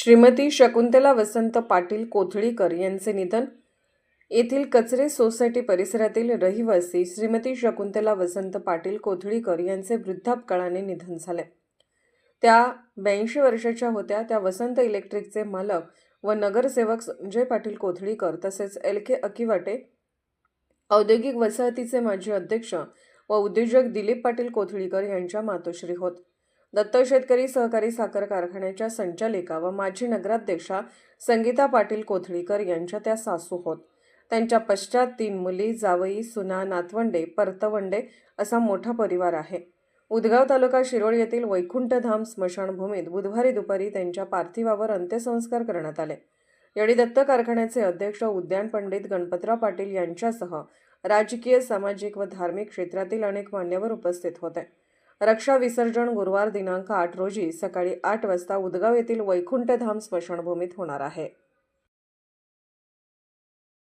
श्रीमती शकुंतला वसंत पाटील कोथळीकर यांचे निधन. येथील कचरे सोसायटी परिसरातील रहिवासी श्रीमती शकुंतला वसंत पाटील कोथळीकर यांचे वृद्धापकाळाने निधन झाले. त्या ब्याऐंशी वर्षाच्या होत्या. त्या वसंत इलेक्ट्रिकचे मालक व नगरसेवक संजय पाटील कोथळीकर तसेच एल के अकिवाटे औद्योगिक वसाहतीचे माजी अध्यक्ष व उद्योजक दिलीप पाटील कोथळीकर यांच्या मातोश्री होत. दत्त शेतकरी सहकारी साखर कारखान्याच्या संचालिका व माजी नगराध्यक्षा संगीता पाटील कोथळीकर यांच्या त्या सासू होत. त्यांच्या पश्चात तीन मुली जावई सुना नातवंडे परतवंडे असा मोठा परिवार आहे. उदगाव तालुका शिरोळ येथील वैकुंठधाम स्मशानभूमीत बुधवारी दुपारी त्यांच्या पार्थिवावर अंत्यसंस्कार करण्यात आले. यावेळी दत्त कारखान्याचे अध्यक्ष उद्यान पंडित गणपतराव पाटील यांच्यासह राजकीय सामाजिक व धार्मिक क्षेत्रातील अनेक मान्यवर उपस्थित होते. रक्षा विसर्जन गुरुवार दिनांक आठ रोजी सकाळी आठ वाजता उदगाव येथील वैकुंठधाम स्मशानभूमीत होणार आहे.